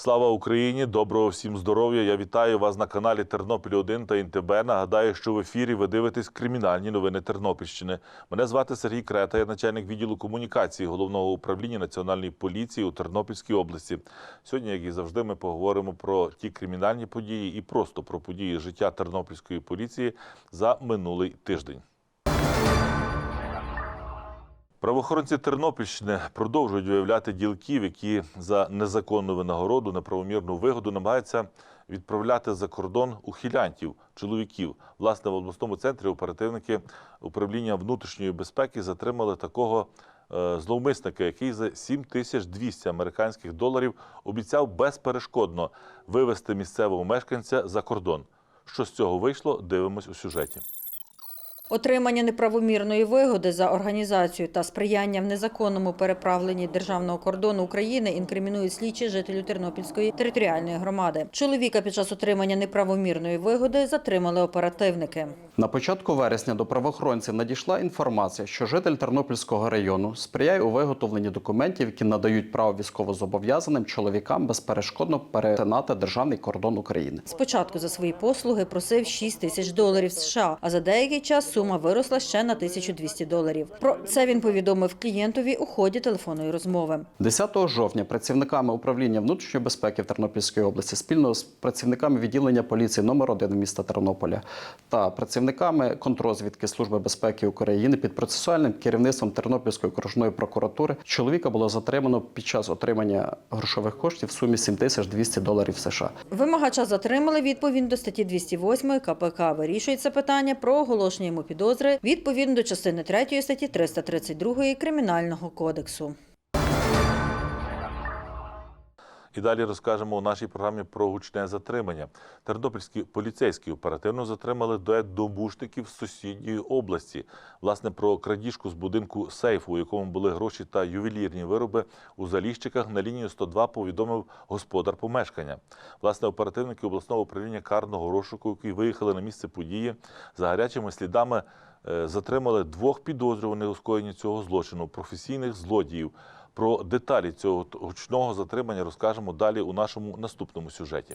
Слава Україні! Доброго всім здоров'я! Я вітаю вас на каналі Тернопіль 1 та ІНТБ. Нагадаю, що в ефірі ви дивитесь кримінальні новини Тернопільщини. Мене звати Сергій Крета, я начальник відділу комунікації головного управління національної поліції у Тернопільській області. Сьогодні, як і завжди, ми поговоримо про ті кримінальні події і просто про події життя тернопільської поліції за минулий тиждень. Правоохоронці Тернопільщини продовжують виявляти ділків, які за незаконну винагороду, неправомірну вигоду намагаються відправляти за кордон ухилянтів, чоловіків. Власне, в обласному центрі оперативники управління внутрішньої безпеки затримали такого е, зловмисника, який за 7200 американських доларів обіцяв безперешкодно вивезти місцевого мешканця за кордон. Що з цього вийшло, дивимось у сюжеті. Отримання неправомірної вигоди за організацію та сприяння в незаконному переправленні державного кордону України інкримінують слідчі жителю Тернопільської територіальної громади. Чоловіка під час отримання неправомірної вигоди затримали оперативники. На початку вересня до правоохоронців надійшла інформація, що житель Тернопільського району сприяє у виготовленні документів, які надають право військовозобов'язаним чоловікам безперешкодно перетинати державний кордон України. Спочатку за свої послуги просив 6 тисяч доларів США, а за деякий час сума виросла ще на 1200 доларів. Про це він повідомив клієнтові у ході телефонної розмови. 10 жовтня працівниками управління внутрішньої безпеки в Тернопільській області спільно з працівниками відділення поліції номер 1 міста Тернополя та працівниками контрозвідки Служби безпеки України під процесуальним керівництвом Тернопільської окружної прокуратури чоловіка було затримано під час отримання грошових коштів в сумі 7200 доларів США. Вимагача затримали відповідно до статті 208 КПК. Вирішується питання про оголошення йому підозри відповідно до частини 3 статті 332 Кримінального кодексу. І далі розкажемо у нашій програмі про гучне затримання. Тернопільські поліцейські оперативно затримали дует домбушників з сусідньої області. Власне, про крадіжку з будинку сейфу, у якому були гроші та ювелірні вироби у Заліщиках на лінію 102 повідомив господар помешкання. Власне, оперативники обласного управління карного розшуку, які виїхали на місце події, за гарячими слідами е, затримали двох підозрюваних у скоєнні цього злочину професійних злодіїв. Про деталі цього гучного затримання розкажемо далі у нашому наступному сюжеті.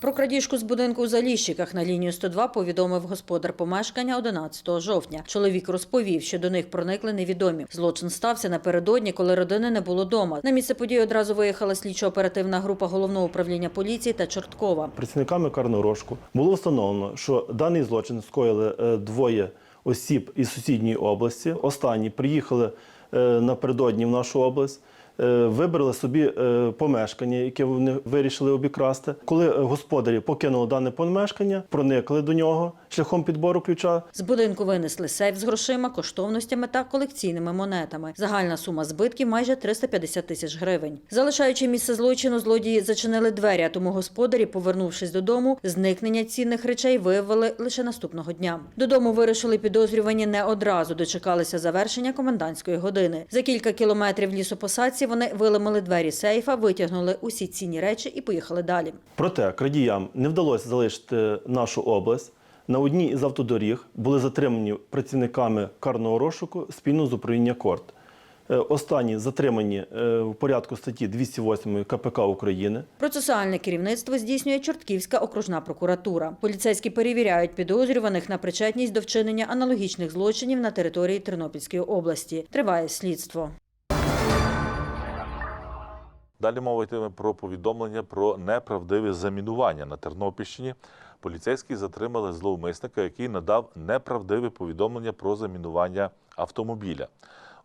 Про крадіжку з будинку у Заліщиках на лінію 102 повідомив господар помешкання 11 жовтня. Чоловік розповів, що до них проникли невідомі. Злочин стався напередодні, коли родини не було дома. На місце події одразу виїхала слідчо-оперативна група головного управління поліції та Чорткова. Працівниками карного розшуку було встановлено, що даний злочин скоїли е, двоє осіб із сусідньої області. Останні приїхали напередодні в нашу область. Е, Вибрали собі е, помешкання, яке вони вирішили обікрасти. Коли е, господарі покинули дане помешкання, проникли до нього шляхом підбору ключа. З будинку винесли сейф з грошима, коштовностями та колекційними монетами. Загальна сума збитків майже 350 тисяч гривень. Залишаючи місце злочину, злодії зачинили двері, а тому господарі, повернувшись додому, зникнення цінних речей виявили лише наступного дня. Додому вирушили підозрювані не одразу, дочекалися завершення комендантської години. За кілька кілометрів лісопосадці вони виламали двері сейфа, витягнули усі цінні речі і поїхали далі. Проте крадіям не вдалося залишити нашу область. На одній із автодоріг були затримані працівниками карного розшуку спільно з управління КОРТ. Е, Останні затримані е, в порядку статті 208 КПК України. Процесуальне керівництво здійснює Чортківська окружна прокуратура. Поліцейські перевіряють підозрюваних на причетність до вчинення аналогічних злочинів на території Тернопільської області. Триває слідство. Далі мова йтиме про повідомлення про неправдиве замінування на Тернопільщині. Поліцейські затримали зловмисника, який надав неправдиве повідомлення про замінування автомобіля.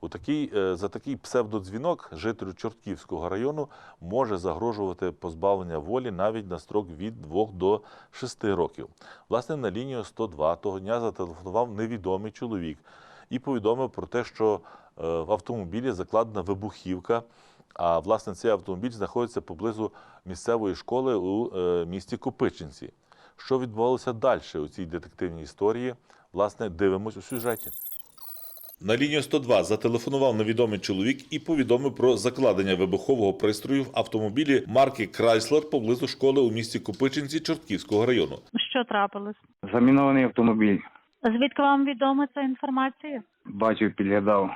У такий, е, за такий псевдодзвінок жителю Чортківського району може загрожувати позбавлення волі навіть на строк від 2 до 6 років. Власне, на лінію 102 того дня зателефонував невідомий чоловік і повідомив про те, що е, в автомобілі закладена вибухівка. А власне цей автомобіль знаходиться поблизу місцевої школи у е, місті Копичинці. Що відбувалося далі у цій детективній історії? Власне, дивимось у сюжеті. На лінію 102 зателефонував невідомий чоловік і повідомив про закладення вибухового пристрою в автомобілі марки Крайслер поблизу школи у місті Копичинці Чортківського району. Що трапилось? Замінований автомобіль. Звідки вам відома ця інформація? Бачив, підглядав.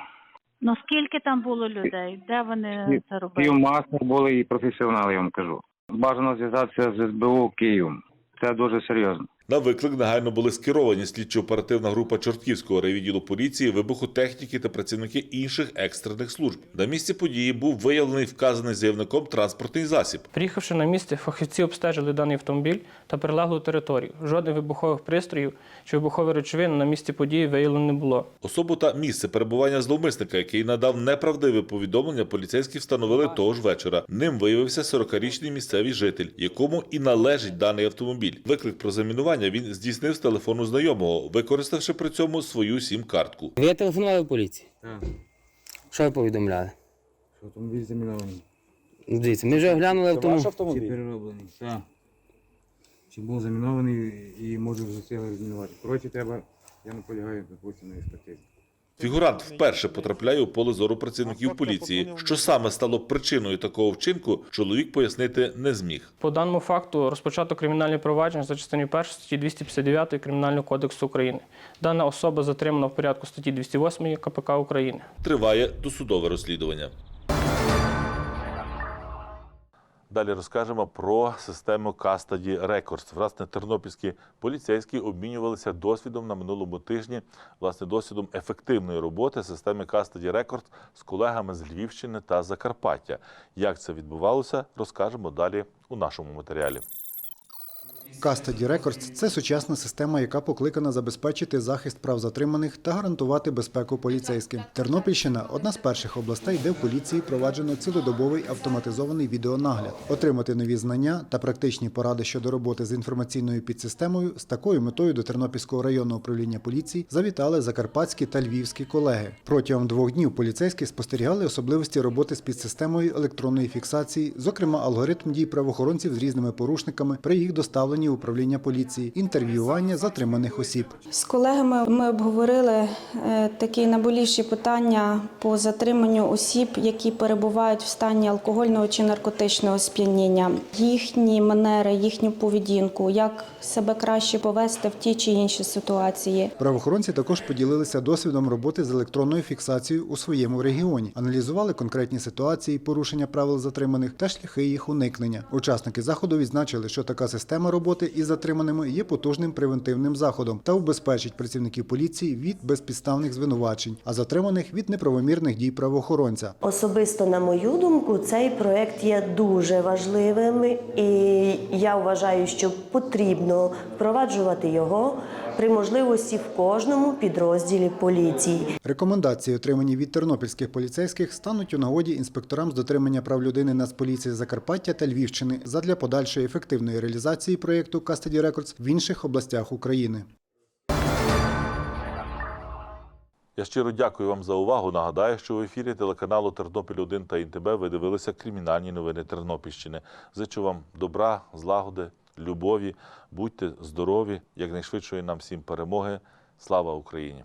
Ну скільки там було людей? Де вони це робили? Півмаси були і професіонали, я вам кажу. Бажано зв'язатися з СБУ Києвом. Це дуже серйозно. На виклик негайно були скеровані слідчо-оперативна група Чортківського райвідділу поліції, вибухотехніки та працівники інших екстрених служб. На місці події був виявлений вказаний заявником транспортний засіб. Приїхавши на місце, фахівці обстежили даний автомобіль та прилеглу територію. Жодних вибухових пристроїв чи вибухових речовин на місці події виявлено не було. Особу та місце перебування зловмисника, який надав неправдиве повідомлення, поліцейські встановили того ж вечора. Ним виявився 40-річний місцевий житель, якому і належить даний автомобіль. Виклик про замінування він здійснив з телефону знайомого, використавши при цьому свою сім-картку. Ви телефонували в поліції? Так, Що ви повідомляли? що автомобіль замінований. Ну, Дивіться, ми вже оглянули автомобіль. Чи перероблений? Так. Чи був замінований і може вже сили розмінувати. Коротше, треба, я наполягаю, допустимо, на експертизі. Фігурант вперше потрапляє у поле зору працівників поліції. Що саме стало причиною такого вчинку, чоловік пояснити не зміг. По даному факту розпочато кримінальне провадження за частиною 1 статті 259 Кримінального кодексу України. Дана особа затримана в порядку статті 208 КПК України. Триває досудове розслідування. Далі розкажемо про систему Custody Records. Власне, тернопільські поліцейські обмінювалися досвідом на минулому тижні, власне, досвідом ефективної роботи системи Custody Records з колегами з Львівщини та Закарпаття. Як це відбувалося, розкажемо далі у нашому матеріалі. Custody Records – це сучасна система, яка покликана забезпечити захист прав затриманих та гарантувати безпеку поліцейським. Тернопільщина одна з перших областей, де в поліції проваджено цілодобовий автоматизований відеонагляд. Отримати нові знання та практичні поради щодо роботи з інформаційною підсистемою з такою метою до Тернопільського районного управління поліції завітали закарпатські та львівські колеги. Протягом двох днів поліцейські спостерігали особливості роботи з підсистемою електронної фіксації, зокрема алгоритм дій правоохоронців з різними порушниками при їх доставленні в управління поліції, інтерв'ювання затриманих осіб. З колегами ми обговорили е, такі наболівші питання по затриманню осіб, які перебувають в стані алкогольного чи наркотичного сп'яніння, їхні манери, їхню поведінку, як себе краще повести в ті чи інші ситуації. Правоохоронці також поділилися досвідом роботи з електронною фіксацією у своєму регіоні, аналізували конкретні ситуації, порушення правил затриманих та шляхи їх уникнення. Учасники заходу відзначили, що така система роботи із затриманими є потужним превентивним заходом та убезпечить працівників поліції від безпідставних звинувачень, а затриманих від неправомірних дій правоохоронця. Особисто, на мою думку, цей проект є дуже важливим, і я вважаю, що потрібно впроваджувати його при можливості в кожному підрозділі поліції. Рекомендації, отримані від тернопільських поліцейських, стануть у нагоді інспекторам з дотримання прав людини Нацполіції Закарпаття та Львівщини задля подальшої ефективної реалізації проєкту Custody Records в інших областях України. Я щиро дякую вам за увагу. Нагадаю, що в ефірі телеканалу Тернопіль 1 та ІНТБ ви дивилися кримінальні новини Тернопільщини. Зичу вам добра, злагоди, любові. Будьте здорові, якнайшвидшої нам всім перемоги. Слава Україні!